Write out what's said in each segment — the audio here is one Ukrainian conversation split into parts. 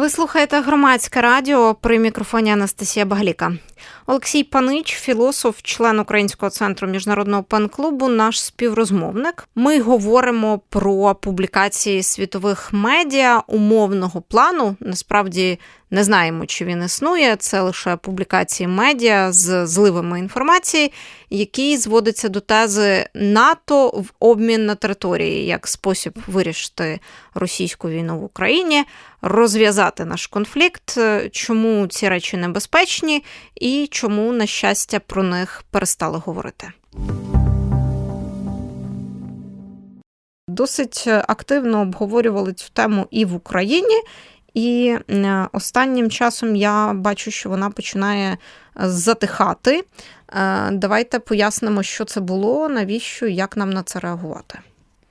Ви слухаєте громадське радіо при мікрофоні Анастасія Багліка. Олексій Панич, філософ, член Українського центру міжнародного пен-клубу, наш співрозмовник. Ми говоримо про публікації світових медіа умовного плану. Насправді не знаємо, чи він існує. Це лише публікації медіа з зливами інформації, які зводяться до тези НАТО в обмін на території як спосіб вирішити російську війну в Україні, розв'язати наш конфлікт, чому ці речі небезпечні і чому, на щастя, про них перестали говорити. Досить активно обговорювали цю тему і в Україні, і останнім часом я бачу, що вона починає затихати. Давайте пояснимо, що це було, навіщо і як нам на це реагувати.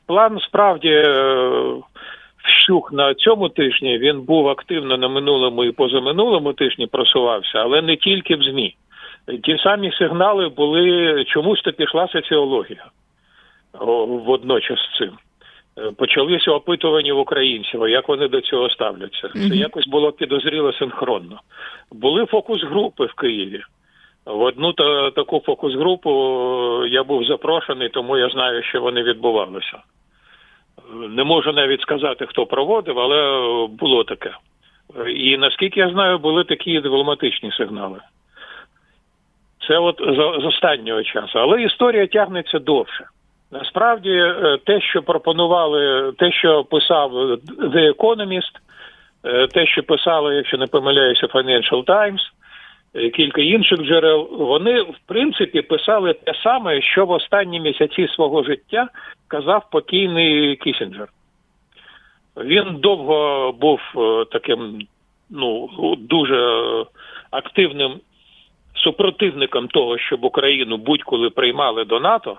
План справді е, вщух на цьому тижні. Він був активно на минулому і позаминулому тижні просувався, але не тільки в ЗМІ. Ті самі сигнали були чомусь то пішла соціологія водночас з цим. Е, почалися опитування в українців, як вони до цього ставляться. Це якось було підозріло синхронно. Були фокус-групи в Києві. В одну та, таку фокус-групу я був запрошений, тому я знаю, що вони відбувалися. Не можу навіть сказати, хто проводив, але було таке. І наскільки я знаю, були такі дипломатичні сигнали. Це от з останнього часу. Але історія тягнеться довше. Насправді, е, те, що пропонували, те, що писав The Economist, е, те, що писали, якщо не помиляюся, Financial Times, кілька інших джерел, вони в принципі писали те саме, що в останні місяці свого життя казав покійний Кісінджер. Він довго був таким ну дуже активним супротивником того, щоб Україну будь-коли приймали до НАТО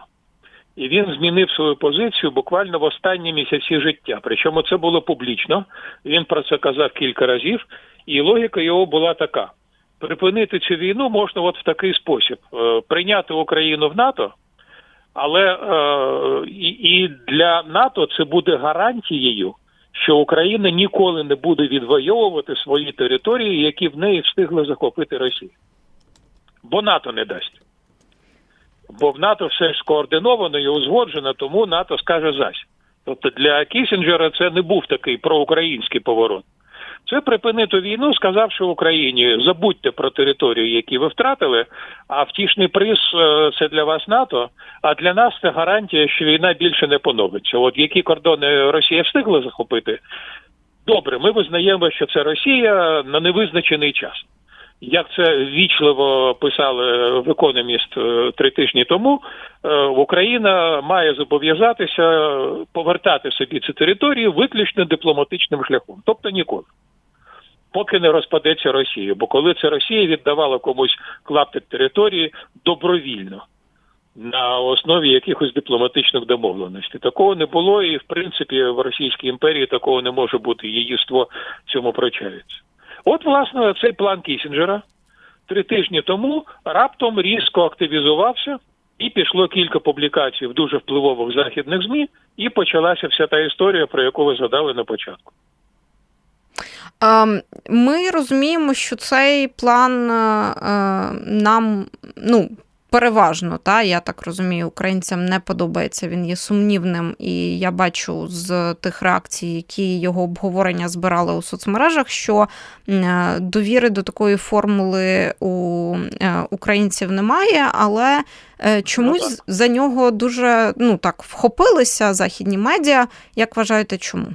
і він змінив свою позицію буквально в останні місяці життя. Причому це було публічно. Він про це казав кілька разів, і логіка його була така: припинити цю війну можна от в такий спосіб: е, прийняти Україну в НАТО. Але е, і для НАТО це буде гарантією, що Україна ніколи не буде відвоювати свої території, які в неї встигли захопити Росія. Бо НАТО не дасть. Бо в НАТО все скоординовано і узгоджено, тому НАТО скаже зась. Тобто для Кісінджера це не був такий проукраїнський поворот. Це припинити війну, сказавши Україні, забудьте про територію, які ви втратили, а втішний приз е, це для вас НАТО. А для нас це гарантія, що війна більше не поновиться. От які кордони Росія встигла захопити, добре, ми визнаємо, що це Росія на невизначений час як це ввічливо писали в економіст е, три тижні тому, е, Україна має зобов'язатися повертати собі ці території виключно дипломатичним шляхом, тобто ніколи. Поки не розпадеться Росія, бо коли це Росія віддавала комусь клаптик території добровільно на основі якихось дипломатичних домовленостей, такого не було, і в принципі в Російській імперії такого не може бути. Її цьому прочається. От, власне, цей план Кісінджера три тижні тому раптом різко активізувався. І пішло кілька публікацій в дуже впливових західних змі, і почалася вся та історія, про яку ви згадали на початку. Ем, ми розуміємо, що цей план е, нам ну, переважно, та, я так розумію, українцям не подобається, він є сумнівним, і я бачу з тих реакцій, які його обговорення збирали у соцмережах, що е, довіри до такої формули у е, українців немає, але е, чомусь ну, за нього дуже ну так вхопилися західні медіа. Як вважаєте, чому?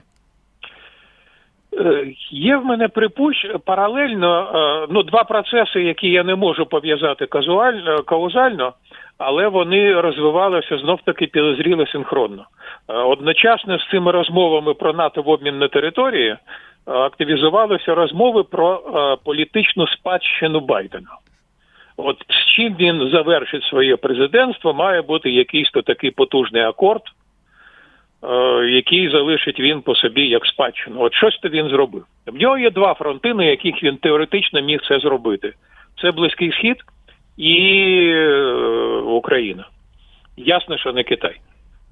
Е, є в мене припущ паралельно е, ну два процеси, які я не можу пов'язати казуально каузально, але вони розвивалися знов таки підозріло синхронно. Е, одночасно з цими розмовами про НАТО в обмін на території активізувалися розмови про політичну спадщину Байдена. От з чим він завершить своє президентство, має бути якийсь то такий потужний акорд. Е, який залишить він по собі як спадщину. От щось то він зробив. В нього є два фронти, на яких він теоретично міг це зробити: це Близький Схід і е, Україна. Ясно, що не Китай.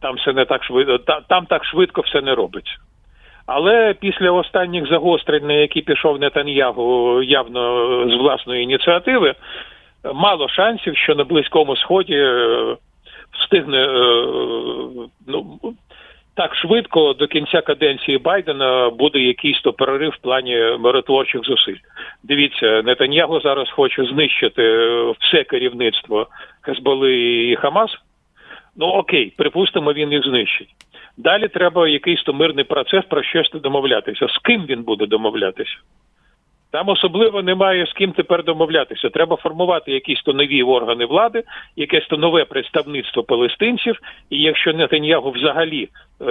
Там все не так швидко, там так швидко все не робиться. Але після останніх загострень, на які пішов Нетаньягу явно з власної ініціативи, мало шансів, що на Близькому Сході е, встигне е, ну, так швидко до кінця каденції Байдена буде якийсь то перерив в плані миротворчих зусиль. Дивіться, Нетаньяго зараз хоче знищити е, все керівництво Хезболи і Хамас. Ну окей, припустимо, він їх знищить. Далі треба якийсь то мирний процес про щось домовлятися. З ким він буде домовлятися? Там особливо немає з ким тепер домовлятися. Треба формувати якісь то нові органи влади, якесь то нове представництво палестинців. І якщо Нетаньягу взагалі е,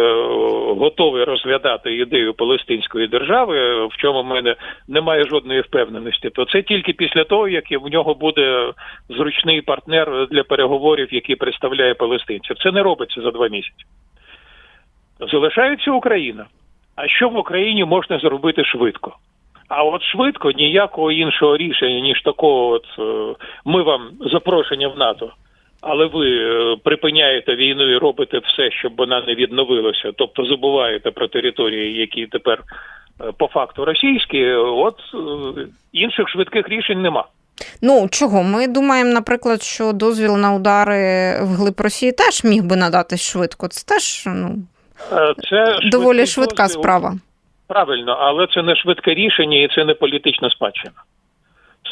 готовий розглядати ідею палестинської держави, в чому в мене немає жодної впевненості, то це тільки після того, як в нього буде зручний партнер для переговорів, який представляє палестинців. Це не робиться за два місяці. Залишається Україна. А що в Україні можна зробити швидко? А от швидко ніякого іншого рішення, ніж такого, от е, ми вам запрошення в НАТО, але ви е, припиняєте війну і робите все, щоб вона не відновилася, тобто забуваєте про території, які тепер е, по факту російські. От інших швидких рішень нема. Ну чого? Ми думаємо, наприклад, що дозвіл на удари вглиб Росії теж міг би надатись швидко. Це теж ну це доволі швидка дозвіл. справа. Правильно, але це не швидке рішення і це не політична спадщина.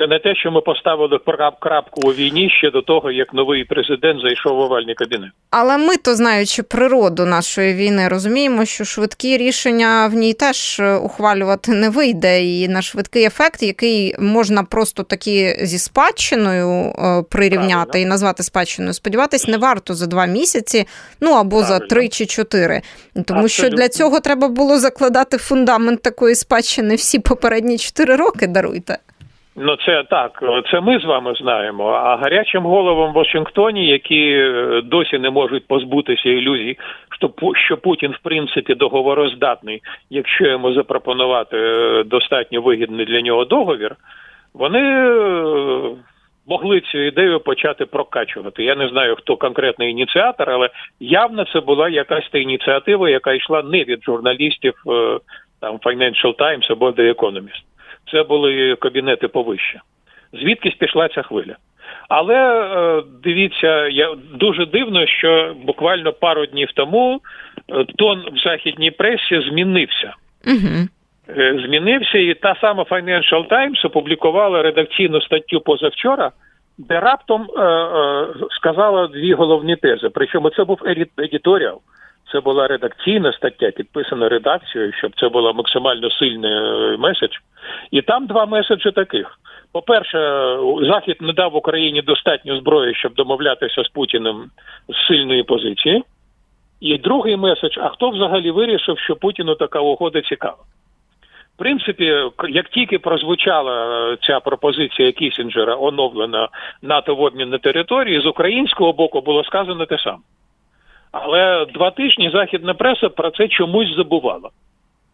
Це не те, що ми поставили крапку у війні ще до того, як новий президент зайшов в овальний кабінет. Але ми, то знаючи природу нашої війни, розуміємо, що швидкі рішення в ній теж ухвалювати не вийде. І на швидкий ефект, який можна просто такі зі спадщиною прирівняти Правильно. і назвати спадщиною, сподіватись, не варто за два місяці, ну або Правильно. за три чи чотири. Тому Абсолютно. що для цього треба було закладати фундамент такої спадщини всі попередні чотири роки. Даруйте. Ну, це так, це ми з вами знаємо. А гарячим головам в Вашингтоні, які е, досі не можуть позбутися ілюзій, що що Путін в принципі договороздатний, якщо йому запропонувати е, достатньо вигідний для нього договір, вони е, могли цю ідею почати прокачувати. Я не знаю, хто конкретний ініціатор, але явно це була якась та ініціатива, яка йшла не від журналістів там Financial Times або The Economist це були кабінети повище. Звідкись пішла ця хвиля. Але е, дивіться, я дуже дивно, що буквально пару днів тому е, тон в західній пресі змінився. Угу. Змінився, і та сама Financial Times опублікувала редакційну статтю позавчора, де раптом е, е, сказала дві головні тези. Причому це був едіторіал. Це була редакційна стаття, підписана редакцією, щоб це було максимально сильний меседж. І там два меседжі таких: по-перше, Захід не дав Україні достатньо зброї, щоб домовлятися з Путіним з сильної позиції. І другий меседж: а хто взагалі вирішив, що Путіну така угода цікава? В принципі, як тільки прозвучала ця пропозиція Кісінджера, оновлена НАТО в обмін на території, з українського боку було сказано те саме. Але два тижні західна преса про це чомусь забувала.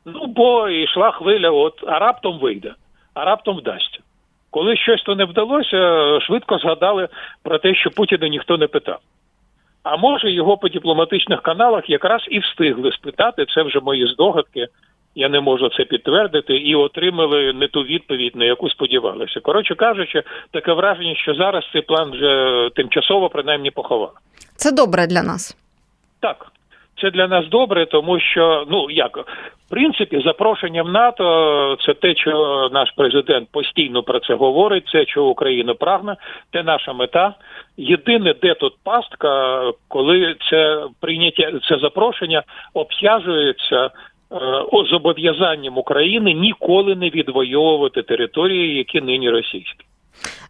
Ну, бо йшла хвиля, от, а раптом вийде, а раптом вдасться. Коли щось то не вдалося, швидко згадали про те, що Путіна ніхто не питав. А може, його по дипломатичних каналах якраз і встигли спитати, це вже мої здогадки, я не можу це підтвердити, і отримали не ту відповідь, на яку сподівалися. Коротше кажучи, таке враження, що зараз цей план вже тимчасово принаймні поховали. Це добре для нас. Так, це для нас добре, тому що ну як в принципі запрошення в НАТО це те, що наш президент постійно про це говорить. Це що Україна прагне, це наша мета. Єдине, де тут пастка, коли це прийняття це запрошення обтяжується. Е, зобов'язанням України ніколи не відвоювати території, які нині російські.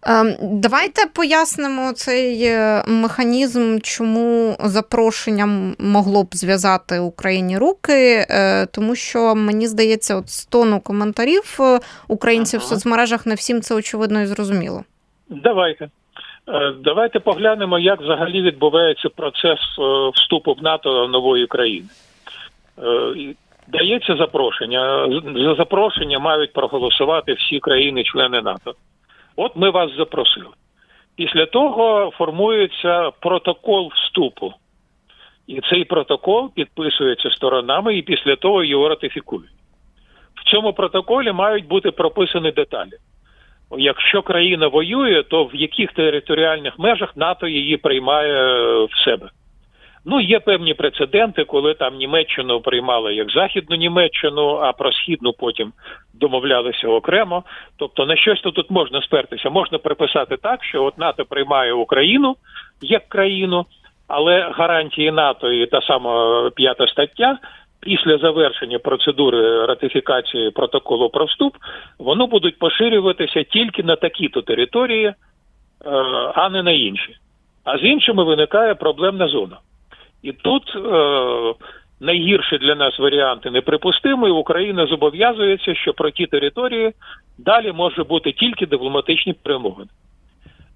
Ем, давайте пояснимо цей е, механізм, чому запрошення могло б зв'язати Україні руки, е, тому що мені здається, от з тону коментарів е, українців ага. в соцмережах не всім це очевидно і зрозуміло. Давайте. Давайте поглянемо, як взагалі відбувається процес вступу в НАТО нової країни. Дається запрошення. За запрошення мають проголосувати всі країни-члени НАТО. От ми вас запросили. Після того формується протокол вступу. І цей протокол підписується сторонами і після того його ратифікують. В цьому протоколі мають бути прописані деталі. Якщо країна воює, то в яких територіальних межах НАТО її приймає е, в себе. Ну, є певні прецеденти, коли там Німеччину приймали як Західну Німеччину, а про східну потім домовлялися окремо. Тобто на щось тут можна спертися. Можна приписати так, що от НАТО приймає Україну як країну, але гарантії НАТО і та сама п'ята стаття. Після завершення процедури ратифікації протоколу про вступ вони будуть поширюватися тільки на такі-то території, е, а не на інші. А з іншими виникає проблемна зона. І тут е, найгірший для нас варіант і неприпустимий. Україна зобов'язується, що про ті території далі може бути тільки дипломатичні перемовини.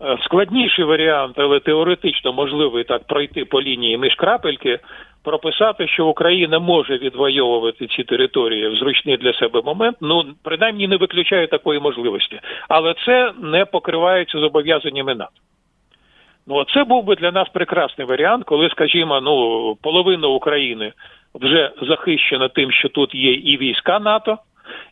Е, складніший варіант, але теоретично можливий так пройти по лінії між крапельки, прописати, що Україна може відвоювати ці території в зручний для себе момент. Ну принаймні не виключає такої можливості, але це не покривається зобов'язаннями НАТО. Ну, це був би для нас прекрасний варіант, коли, скажімо, ну половина України вже захищена тим, що тут є і війська НАТО,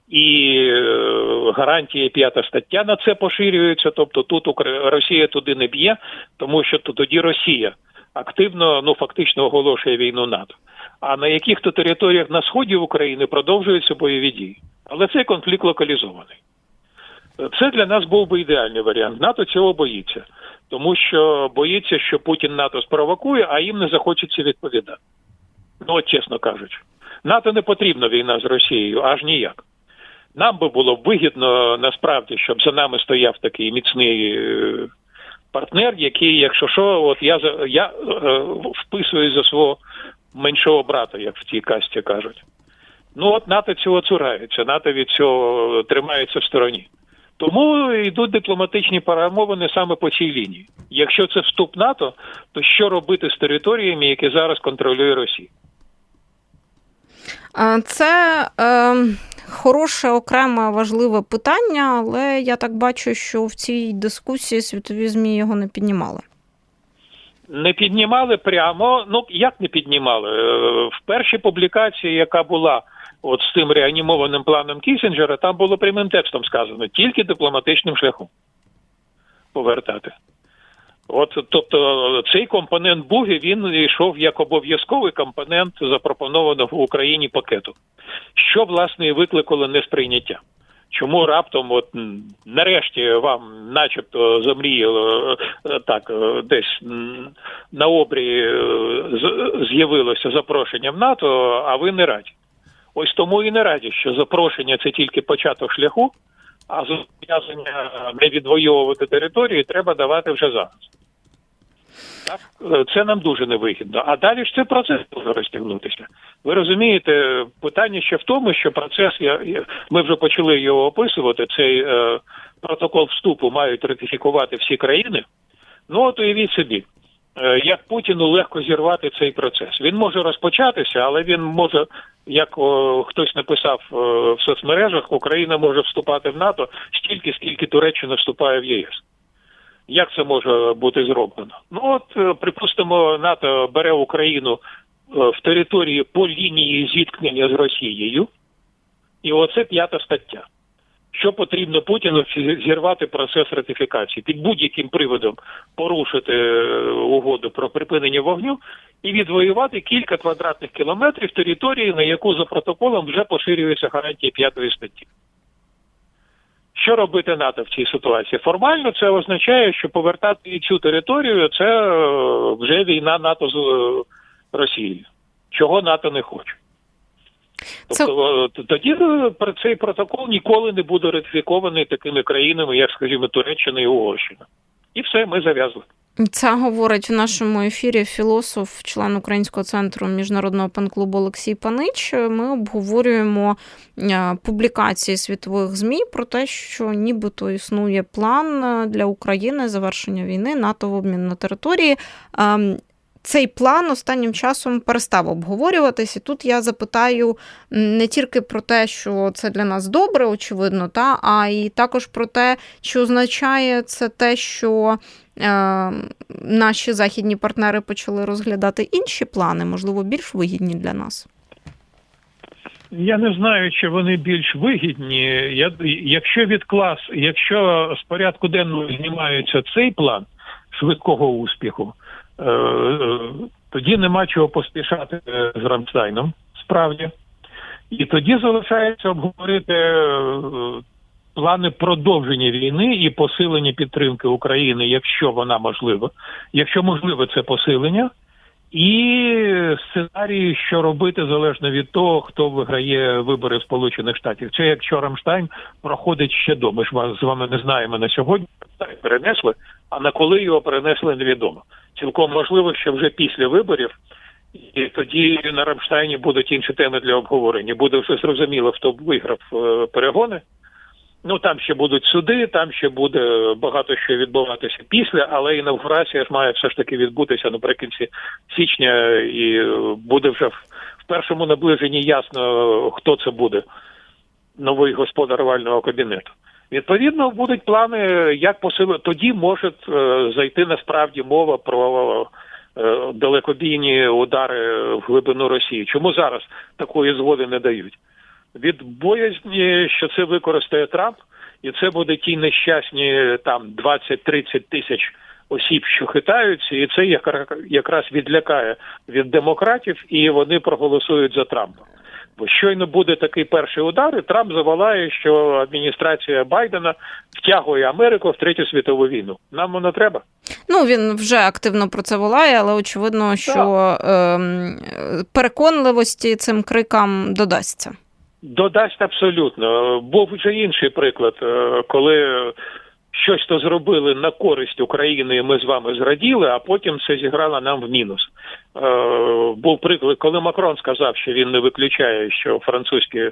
і е, гарантія п'ята стаття на це поширюється. Тобто тут Росія туди не б'є, тому що тоді Росія активно, ну фактично оголошує війну НАТО. А на яких-то територіях на сході України продовжуються бойові дії. Але цей конфлікт локалізований. Це для нас був би ідеальний варіант. НАТО цього боїться тому що боїться, що Путін НАТО спровокує, а їм не захочеться відповідати. Ну, от чесно кажучи, НАТО не потрібна війна з Росією, аж ніяк. Нам би було вигідно насправді, щоб за нами стояв такий міцний е, партнер, який, якщо що, от я я е, вписую за свого меншого брата, як в цій касті кажуть. Ну от НАТО цього цурається, НАТО від цього тримається в стороні. Тому йдуть дипломатичні перемовини саме по цій лінії. Якщо це вступ НАТО, то що робити з територіями, які зараз контролює Росія? Це е, хороше окреме важливе питання, але я так бачу, що в цій дискусії світові ЗМІ його не піднімали. Не піднімали прямо. Ну як не піднімали? Е, в першій публікації, яка була от з тим реанімованим планом Кісінджера, там було прямим текстом сказано тільки дипломатичним шляхом повертати. От, тобто, цей компонент Буги він йшов як обов'язковий компонент запропонованого в Україні пакету, що власне і викликало несприйняття. Чому раптом, от нарешті, вам, начебто, замріяло е, так, е, десь на обрії е, з'явилося запрошення в НАТО, а ви не раді? Ось тому і не раді, що запрошення це тільки початок шляху, а зобов'язання не відвоювати території треба давати вже зараз. Так, це нам дуже невигідно. А далі ж цей процес може розтягнутися. Ви розумієте, питання ще в тому, що процес я, ми вже почали його описувати. Цей е, протокол вступу мають ратифікувати всі країни. Ну от уявіть собі, як Путіну легко зірвати цей процес. Він може розпочатися, але він може, як о, хтось написав о, е, в соцмережах, Україна може вступати в НАТО стільки, скільки Туреччина вступає в ЄС. Як це може бути зроблено? Ну от е, припустимо, НАТО бере Україну в території по лінії зіткнення з Росією, і оце п'ята стаття що потрібно Путіну зірвати процес ратифікації під будь-яким приводом порушити е, угоду про припинення вогню і відвоювати кілька квадратних кілометрів території, на яку за протоколом вже поширюється гарантія п'ятої статті. Що робити НАТО в цій ситуації? Формально це означає, що повертати цю територію це е, вже війна НАТО з е, Росією, чого НАТО не хоче. Тобто Це... тоді е, цей протокол ніколи не буде ратифікований такими країнами, як, скажімо, Туреччина і Угорщина. І все, ми зав'язли. Це говорить в нашому ефірі філософ, член Українського центру міжнародного панклубу Олексій Панич. Ми обговорюємо е, публікації світових змі про те, що нібито існує план е, для України завершення війни, НАТО в обмін на території. Цей план останнім часом перестав обговорюватись. І тут я запитаю не тільки про те, що це для нас добре, очевидно, та, а й також про те, що означає це те, що е, наші західні партнери почали розглядати інші плани, можливо, більш вигідні для нас. Я не знаю, чи вони більш вигідні. Я, Якщо від якщо з порядку денного знімається цей план швидкого успіху, тоді нема чого поспішати е, з Рамштайном, справді. І тоді залишається обговорити е, плани продовження війни і посилення підтримки України, якщо вона можлива, якщо можливе це посилення. І сценарії, що робити залежно від того, хто виграє вибори Сполучених Штатів. Це якщо Рамштайн проходить ще до. Ми ж з вами не знаємо на сьогодні. перенесли, а на коли його перенесли, невідомо. Цілком можливо, що вже після виборів, і тоді на Рамштайні будуть інші теми для обговорення. Буде все зрозуміло, хто виграв е, перегони. Ну там ще будуть суди, там ще буде багато що відбуватися після, але інавгурація ж має все ж таки відбутися наприкінці січня, і буде вже в першому наближенні ясно, хто це буде новий господар вального кабінету. Відповідно, будуть плани, як посилити. Тоді може е, зайти насправді мова про е, далекобійні удари в глибину Росії. Чому зараз такої згоди не дають? від боязні, що це використає Трамп, і це буде ті нещасні там 20-30 тисяч осіб, що хитаються, і це якраз відлякає від демократів, і вони проголосують за Трампа. Бо щойно буде такий перший удар, і Трамп завалає, що адміністрація Байдена втягує Америку в третю світову війну. Нам воно треба. Ну він вже активно про це волає, але очевидно, що е, переконливості цим крикам додасться. Додасть абсолютно. Був вже інший приклад, е, коли щось то зробили на користь України, і ми з вами зраділи, а потім це зіграло нам в мінус. Е, був приклад, коли Макрон сказав, що він не виключає, що французькі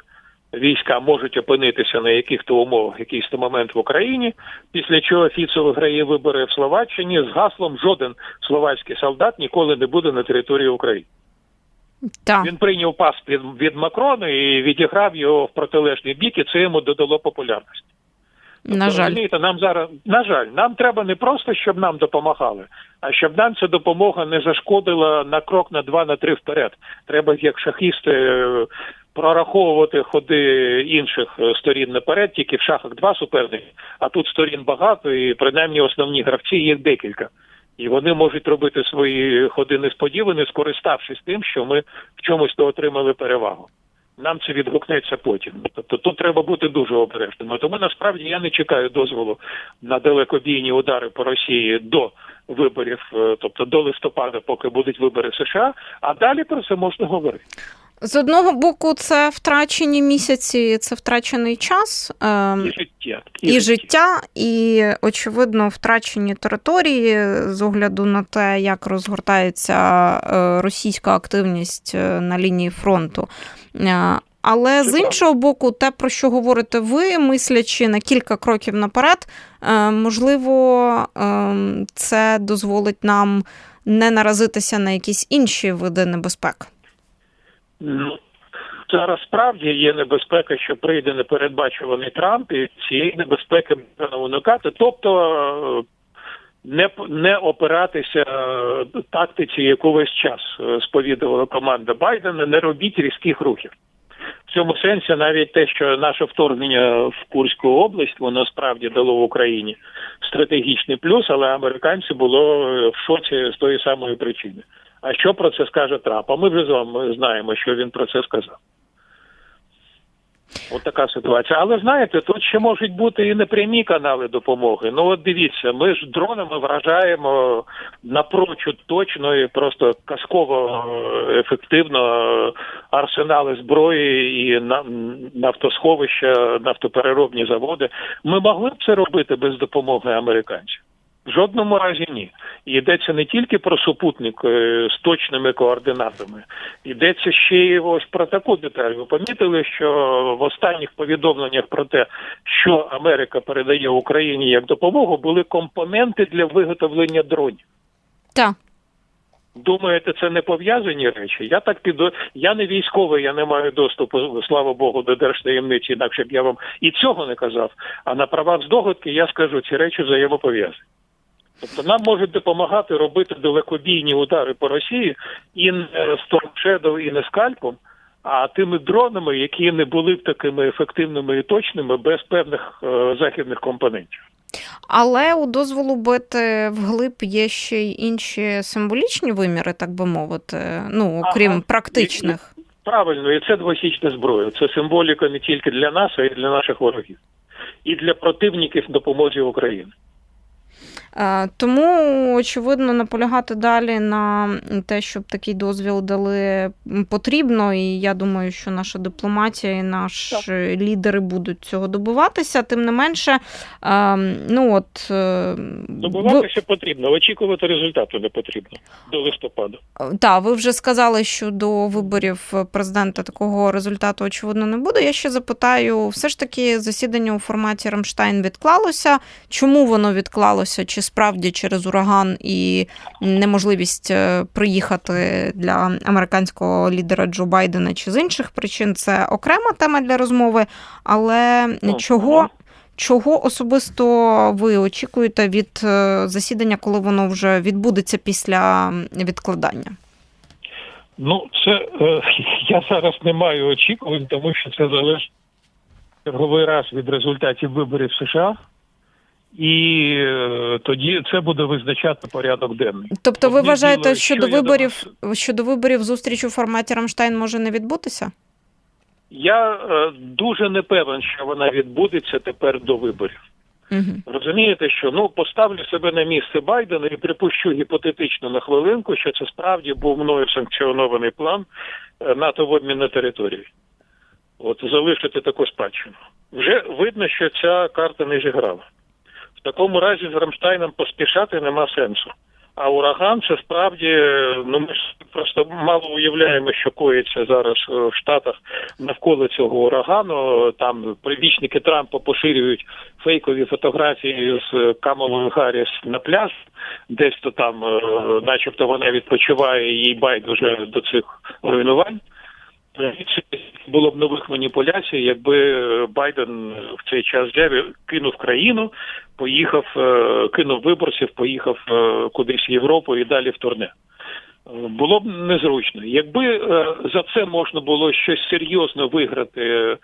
війська можуть опинитися на яких-то умовах якийсь то момент в Україні, після чого Фіцо виграє вибори в Словаччині з гаслом жоден словацький солдат ніколи не буде на території України. Так. Він прийняв пас від, від Макрона і відіграв його в протилежний бік, і це йому додало популярності. На жаль. Розумієте, нам зараз на жаль, нам треба не просто, щоб нам допомагали, а щоб нам ця допомога не зашкодила на крок, на два, на три вперед. Треба як шахісти е, прораховувати ходи інших е, сторін наперед, тільки в шахах два суперники, а тут сторін багато, і принаймні основні гравці їх декілька. І вони можуть робити свої ходи несподівані, скориставшись тим, що ми в чомусь то отримали перевагу. Нам це відгукнеться потім. Тобто тут треба бути дуже обережним. Тому насправді я не чекаю дозволу на далекобійні удари по Росії до виборів, е, тобто до листопада, поки будуть вибори США. А далі про це можна говорити. З одного боку, це втрачені місяці, це втрачений час ем, і життя, і, і життя, і очевидно втрачені території з огляду на те, як розгортається е, російська активність е, на лінії фронту. Е, але з іншого боку, те, про що говорите ви, мислячи на кілька кроків наперед, можливо, ем, це дозволить нам не наразитися на якісь інші види небезпек. Ну зараз справді є небезпека, що прийде непередбачуваний Трамп, і цієї небезпеки можна уникати, тобто не не опиратися тактиці, яку весь час сповідувала команда Байдена, не робіть різких рухів. В цьому сенсі навіть те, що наше вторгнення в Курську область, воно справді дало в Україні стратегічний плюс, але американці було в шоці з тої самої причини. А що про це скаже Трамп? А ми вже з вами знаємо, що він про це сказав. От така ситуація. Але знаєте, тут ще можуть бути і непрямі канали допомоги. Ну от дивіться, ми ж дронами вражаємо напрочуд точно і просто казково е, ефективно арсенали зброї і нафтосховища, нафтопереробні заводи. Ми могли б це робити без допомоги американців. В жодному разі ні. Йдеться не тільки про супутник е, з точними координатами, йдеться ще й ось про таку деталь. Ви помітили, що в останніх повідомленнях про те, що Америка передає Україні як допомогу, були компоненти для виготовлення дронів. Так. Думаєте, це не пов'язані речі? Я так піду. Я не військовий, я не маю доступу, слава Богу, до держтаємниці, інакше б я вам і цього не казав. А на правах здогадки я скажу, ці речі взаємопов'язані. Тобто нам можуть допомагати робити далекобійні удари по Росії і не Storm Shadow, і не скальпом, а тими дронами, які не були б такими ефективними і точними без певних е, західних компонентів. Але у дозволу бити вглиб є ще й інші символічні виміри, так би мовити, ну окрім Ага. практичних. Правильно, і це двосічна зброя. Це символіка не тільки для нас, а й для наших ворогів, і для противників допомозі України. Е, Тому очевидно наполягати далі на те, щоб такий дозвіл дали потрібно. І я думаю, що наша дипломатія і наші лідери будуть цього добиватися. Тим не менше, е, ну от е, ви, потрібно, очікувати результату не потрібно до листопаду. та ви вже сказали, що до виборів президента такого результату очевидно не буде. Я ще запитаю, все ж таки засідання у форматі Рамштайн відклалося. Чому воно відклалося? Чи справді через ураган і неможливість е, приїхати для американського лідера Джо Байдена, чи з інших причин це окрема тема для розмови. Але Ну, чого, чого особисто ви очікуєте від е, засідання, коли воно вже відбудеться після відкладання? Ну, це е, я зараз не маю очікувань, тому що це залежить черговий раз від результатів виборів США. І е, тоді це буде визначати порядок денний. Тобто, ви Одне вважаєте, діло, що що до виборів щодо виборів зустріч у форматі Рамштайн може не відбутися? Я е, дуже не певен, що вона відбудеться тепер до виборів. Угу. Розумієте, що ну поставлю себе на місце Байдена і припущу гіпотетично на хвилинку, що це справді був мною санкціонований план е, НАТО в обмін на території. От залишити таку спадщину. Вже видно, що ця карта не зіграла. Такому разі з Рамштайном поспішати нема сенсу. А ураган це справді, ну ми ж просто мало уявляємо, що коїться зараз е, в Штатах навколо цього урагану. Там прибічники Трампа поширюють фейкові фотографії з Камалою Гарріс на пляж, десь то там, е, начебто, вона відпочиває їй байдуже до цих руйнувань. Було б нових маніпуляцій, якби Байден в цей час взяв кинув країну, поїхав, е, кинув виборців, поїхав е, кудись в Європу і далі в турне. Е, Було б незручно. Якби е, за це можна було щось серйозно виграти, е,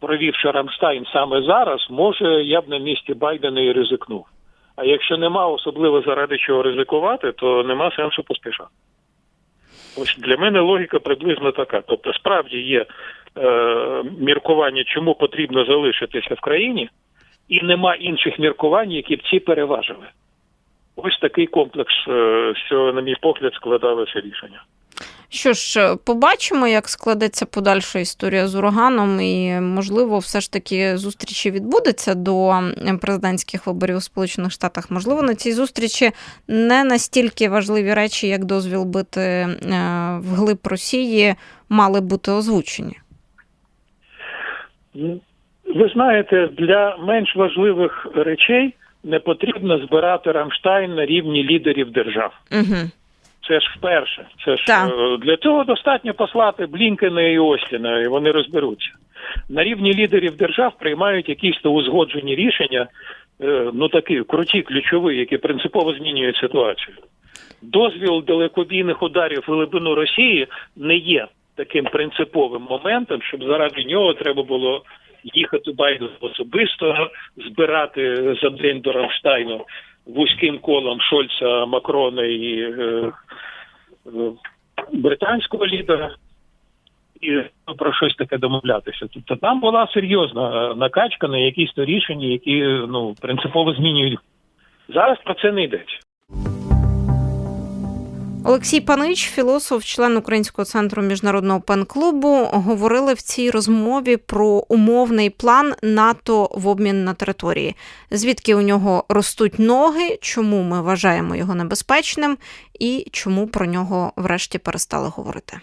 провівши Рамштайн саме зараз, може я б на місці Байдена і ризикнув. А якщо нема особливо заради чого ризикувати, то нема сенсу поспішати. Ось для мене логіка приблизно така. Тобто, справді є е, міркування, чому потрібно залишитися в країні, і нема інших міркувань, які б ці переважили. Ось такий комплекс, е, що, на мій погляд, складалося рішення. Що ж, е, побачимо, як складеться подальша історія з ураганом, і можливо, все ж таки зустрічі відбудеться до президентських виборів у Сполучених Штатах. Можливо, на цій зустрічі не настільки важливі речі, як дозвіл бити е, вглиб Росії, мали бути озвучені. Ну, Ви знаєте, для менш важливих речей не потрібно збирати Рамштайн на рівні лідерів держав. Угу. Це ж вперше. Це ж Так. е, для цього достатньо послати Блінкена і Остіна, і вони розберуться. На рівні лідерів держав приймають якісь то узгоджені рішення, е, ну такі круті, ключові, які принципово змінюють ситуацію. Дозвіл далекобійних ударів в глибину Росії не є таким принциповим моментом, щоб заради нього треба було їхати Байдену особисто, збирати за день до Рамштайну вузьким колом Шольца, Макрона і е, е, британського лідера. І про щось таке домовлятися. Тобто там була серйозна накачка на якісь то рішення, які ну принципово змінюють. Зараз про це не йдеться. Олексій Панич, філософ, член Українського центру міжнародного пен-клубу, говорили в цій розмові про умовний план НАТО в обмін на території, звідки у нього ростуть ноги, чому ми вважаємо його небезпечним і чому про нього врешті перестали говорити.